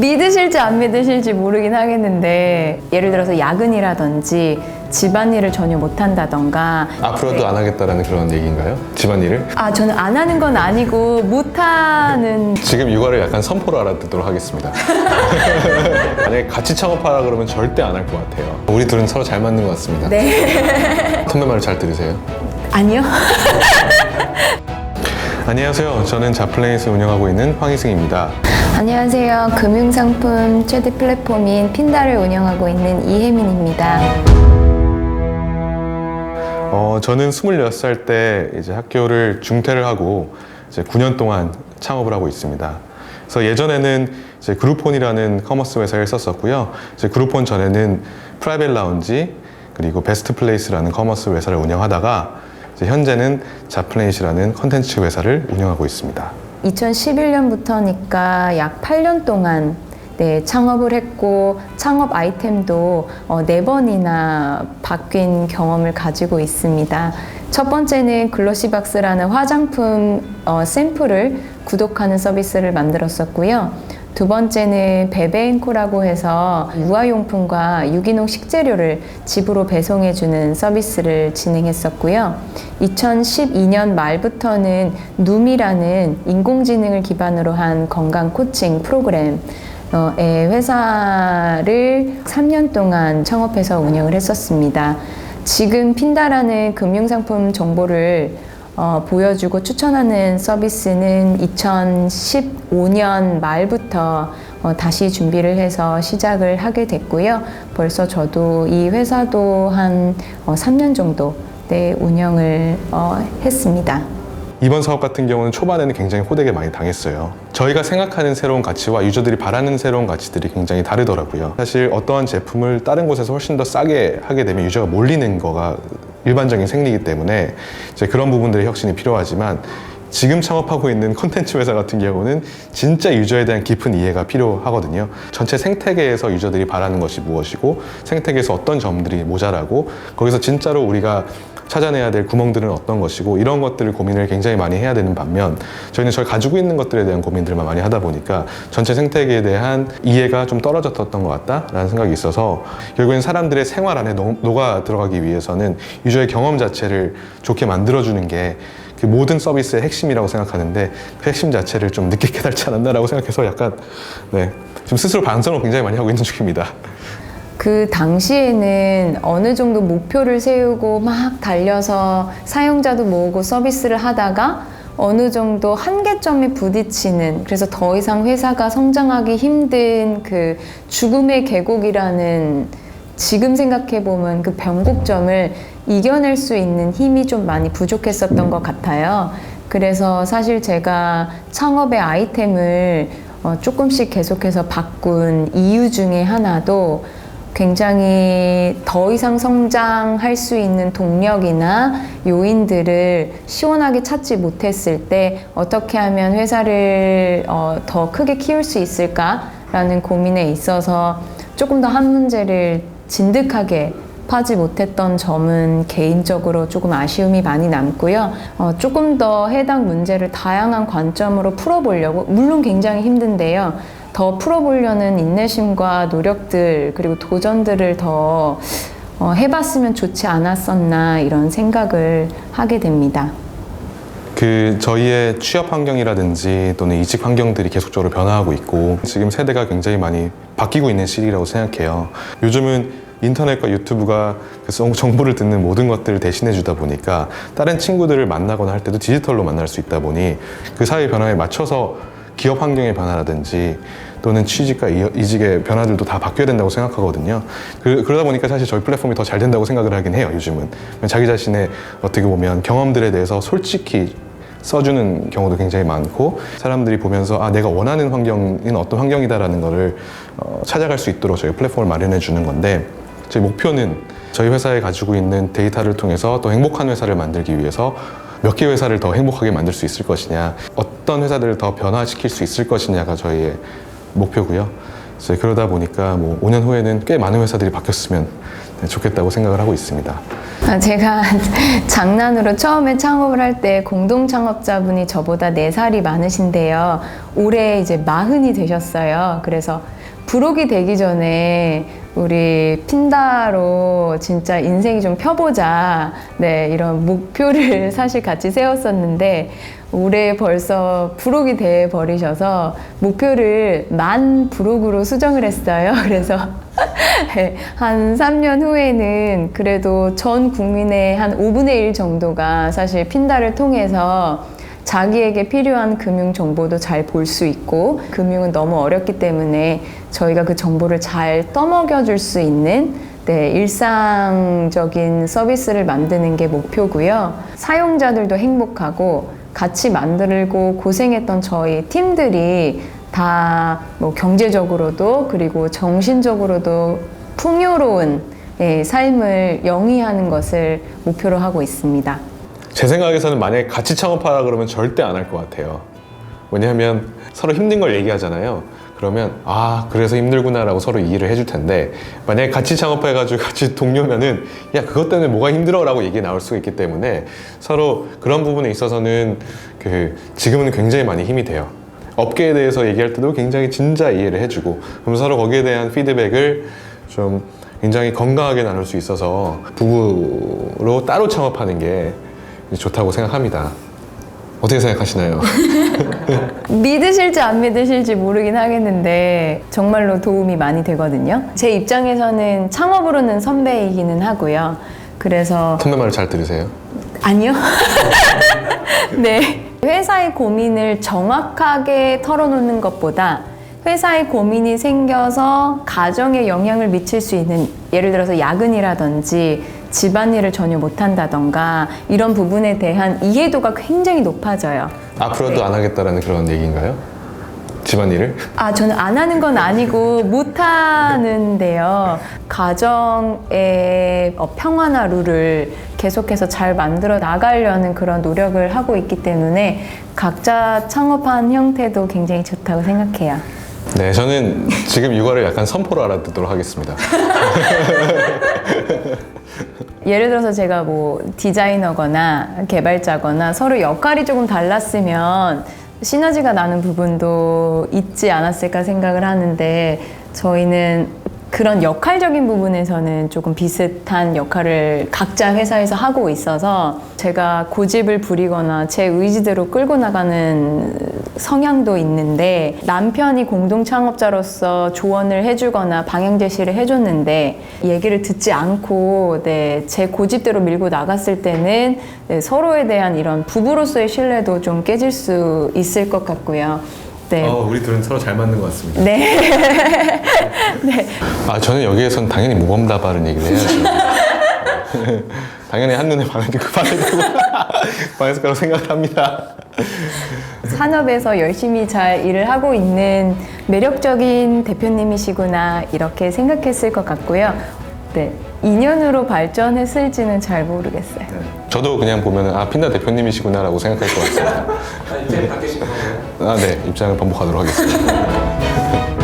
믿으실지 안 믿으실지 모르긴 하겠는데 예를 들어서 야근이라든지 집안일을 전혀 못한다던가 앞으로도 안 하겠다라는 그런 얘기인가요? 집안일을? 아 저는 안 하는 건 아니고 못하는 지금 육아를 약간 선포로 알아듣도록 하겠습니다. 만약에 같이 창업하라 그러면 절대 안 할 것 같아요. 우리 둘은 서로 잘 맞는 것 같습니다. 네 선배 말을 잘 들으세요. 아니요 안녕하세요. 저는 자플랜에서 운영하고 있는 황희승입니다. 안녕하세요 금융상품 최대 플랫폼인 핀다를 운영하고 있는 이혜민입니다 어, 저는 26살 때 이제 학교를 중퇴를 하고 이제 9년 동안 창업을 하고 있습니다. 그래서 예전에는 이제 그룹폰이라는 커머스 회사를 했었었고요. 이제 그룹폰 전에는 프라이빗 라운지 그리고 베스트 플레이스라는 커머스 회사를 운영하다가 현재는 자플레이시라는 컨텐츠 회사를 운영하고 있습니다. 2011년부터니까 약 8년 동안 네, 창업을 했고 창업 아이템도 어, 네 번이나 바뀐 경험을 가지고 있습니다. 첫 번째는 글로시박스라는 화장품 어, 샘플을 구독하는 서비스를 만들었었고요. 두 번째는 베베앤코라고 해서 유아용품과 유기농 식재료를 집으로 배송해주는 서비스를 진행했었고요. 2012년 말부터는 누미라는 인공지능을 기반으로 한 건강 코칭 프로그램 의 회사를 3년 동안 창업해서 운영을 했었습니다. 지금 핀다라는 금융상품 정보를 어, 보여주고 추천하는 서비스는 2015년 말부터 어, 다시 준비를 해서 시작을 하게 됐고요. 벌써 저도 이 회사도 한 어, 3년 정도 네, 운영을 어, 했습니다. 이번 사업 같은 경우는 초반에는 굉장히 호되게 많이 당했어요. 저희가 생각하는 새로운 가치와 유저들이 바라는 새로운 가치들이 굉장히 다르더라고요. 사실 어떠한 제품을 다른 곳에서 훨씬 더 싸게 하게 되면 유저가 몰리는 거가 일반적인 생리이기 때문에 이제 그런 부분들의 혁신이 필요하지만 지금 창업하고 있는 콘텐츠 회사 같은 경우는 진짜 유저에 대한 깊은 이해가 필요하거든요. 전체 생태계에서 유저들이 바라는 것이 무엇이고 생태계에서 어떤 점들이 모자라고 거기서 진짜로 우리가 찾아내야 될 구멍들은 어떤 것이고 이런 것들을 고민을 굉장히 많이 해야 되는 반면 저희는 저희 가지고 있는 것들에 대한 고민들만 많이 하다 보니까 전체 생태계에 대한 이해가 좀 떨어졌던 것 같다라는 생각이 있어서 결국엔 사람들의 생활 안에 녹- 녹아 들어가기 위해서는 유저의 경험 자체를 좋게 만들어주는 게 그 모든 서비스의 핵심이라고 생각하는데 그 핵심 자체를 좀 늦게 깨달지 않았나라고 생각해서 약간 네 지금 스스로 반성을 굉장히 많이 하고 있는 중입니다. 그 당시에는 어느 정도 목표를 세우고 막 달려서 사용자도 모으고 서비스를 하다가 어느 정도 한계점에 부딪히는 그래서 더 이상 회사가 성장하기 힘든 그 죽음의 계곡이라는 지금 생각해 보면 그 변곡점을 이겨낼 수 있는 힘이 좀 많이 부족했었던 것 같아요. 그래서 사실 제가 창업의 아이템을 어, 조금씩 계속해서 바꾼 이유 중에 하나도 굉장히 더 이상 성장할 수 있는 동력이나 요인들을 시원하게 찾지 못했을 때 어떻게 하면 회사를 어, 더 크게 키울 수 있을까라는 고민에 있어서 조금 더 한 문제를 진득하게 파지 못했던 점은 개인적으로 조금 아쉬움이 많이 남고요. 어, 조금 더 해당 문제를 다양한 관점으로 풀어보려고, 물론 굉장히 힘든데요. 더 풀어보려는 인내심과 노력들, 그리고 도전들을 더 어, 해봤으면 좋지 않았었나 이런 생각을 하게 됩니다. 그 저희의 취업 환경이라든지 또는 이직 환경들이 계속적으로 변화하고 있고 지금 세대가 굉장히 많이 바뀌고 있는 시기라고 생각해요. 요즘은 인터넷과 유튜브가 그 정- 정보를 듣는 모든 것들을 대신해 주다 보니까 다른 친구들을 만나거나 할 때도 디지털로 만날 수 있다 보니 그 사회 변화에 맞춰서 기업 환경의 변화라든지 또는 취직과 이- 이직의 변화들도 다 바뀌어야 된다고 생각하거든요. 그, 그러다 보니까 사실 저희 플랫폼이 더 잘 된다고 생각을 하긴 해요, 요즘은. 자기 자신의 어떻게 보면 경험들에 대해서 솔직히 써주는 경우도 굉장히 많고 사람들이 보면서 아 내가 원하는 환경은 어떤 환경이다라는 거를 어, 찾아갈 수 있도록 저희 플랫폼을 마련해 주는 건데 저희 목표는 저희 회사에 가지고 있는 데이터를 통해서 더 행복한 회사를 만들기 위해서 몇 개 회사를 더 행복하게 만들 수 있을 것이냐 어떤 회사들을 더 변화시킬 수 있을 것이냐가 저희의 목표고요. 그래서 그러다 보니까 뭐 5년 후에는 꽤 많은 회사들이 바뀌었으면 네, 좋겠다고 생각을 하고 있습니다. 아, 제가 장난으로 처음에 창업을 할 때 공동 창업자분이 저보다 4살이 많으신데요. 올해 이제 마흔이 되셨어요. 그래서 부록이 되기 전에 우리 핀다로 진짜 인생이 좀 펴보자. 네, 이런 목표를 사실 같이 세웠었는데 올해 벌써 부록이 돼 버리셔서 목표를 만 부록으로 수정을 했어요. 그래서 네, 한 3년 후에는 그래도 전 국민의 한 5분의 1 정도가 사실 핀다를 통해서 자기에게 필요한 금융 정보도 잘 볼 수 있고 금융은 너무 어렵기 때문에 저희가 그 정보를 잘 떠먹여 줄 수 있는 네, 일상적인 서비스를 만드는 게 목표고요. 사용자들도 행복하고 같이 만들고 고생했던 저희 팀들이 다 뭐 경제적으로도 그리고 정신적으로도 풍요로운 예, 삶을 영위하는 것을 목표로 하고 있습니다. 제 생각에서는 만약에 같이 창업하라 그러면 절대 안 할 것 같아요. 왜냐하면 서로 힘든 걸 얘기하잖아요. 그러면 아 그래서 힘들구나라고 서로 이해를 해줄 텐데 만약에 같이 창업해가지고 같이 동료면은 야 그것 때문에 뭐가 힘들어라고 얘기 나올 수가 있기 때문에 서로 그런 부분에 있어서는 그 지금은 굉장히 많이 힘이 돼요. 업계에 대해서 얘기할 때도 굉장히 진짜 이해를 해주고 그럼 서로 거기에 대한 피드백을 좀 굉장히 건강하게 나눌 수 있어서 부부로 따로 창업하는 게 좋다고 생각합니다. 어떻게 생각하시나요? 믿으실지 안 믿으실지 모르긴 하겠는데 정말로 도움이 많이 되거든요. 제 입장에서는 창업으로는 선배이기는 하고요. 그래서 선배 말을 잘 들으세요. 아니요. 네. 회사의 고민을 정확하게 털어놓는 것보다 회사의 고민이 생겨서 가정에 영향을 미칠 수 있는 예를 들어서 야근이라든지 집안일을 전혀 못한다던가 이런 부분에 대한 이해도가 굉장히 높아져요. 앞으로도 안 하겠다라는 그런 얘기인가요? 집안일을? 아, 저는 안 하는 건 아니고 못 하는데요. 가정의 어, 평화나 룰을 계속해서 잘 만들어 나가려는 그런 노력을 하고 있기 때문에 각자 창업한 형태도 굉장히 좋다고 생각해요. 네, 저는 지금 육아를 약간 선포로 알아듣도록 하겠습니다. 예를 들어서 제가 뭐 디자이너거나 개발자거나 서로 역할이 조금 달랐으면 시너지가 나는 부분도 있지 않았을까 생각을 하는데 저희는 그런 역할적인 부분에서는 조금 비슷한 역할을 각자 회사에서 하고 있어서 제가 고집을 부리거나 제 의지대로 끌고 나가는 성향도 있는데 남편이 공동 창업자로서 조언을 해주거나 방향 제시를 해줬는데 얘기를 듣지 않고 네, 제 고집대로 밀고 나갔을 때는 네, 서로에 대한 이런 부부로서의 신뢰도 좀 깨질 수 있을 것 같고요. 네. 우리 둘은 서로 잘 맞는 것 같습니다. 네. 아, 저는 여기에선 당연히 모범답안을 얘기를 해야죠. 당연히 한눈에 반할 그 반할 거고 반했을 거라고 생각합니다. 산업에서 열심히 잘 일을 하고 있는 매력적인 대표님이시구나 이렇게 생각했을 것 같고요. 네. 인연으로 발전했을지는 잘 모르겠어요. 저도 그냥 보면 아 핀다 대표님이시구나라고 생각할 것 같습니다. 입장이 바뀌신 거예요? 아, 네 입장을 번복하도록 하겠습니다.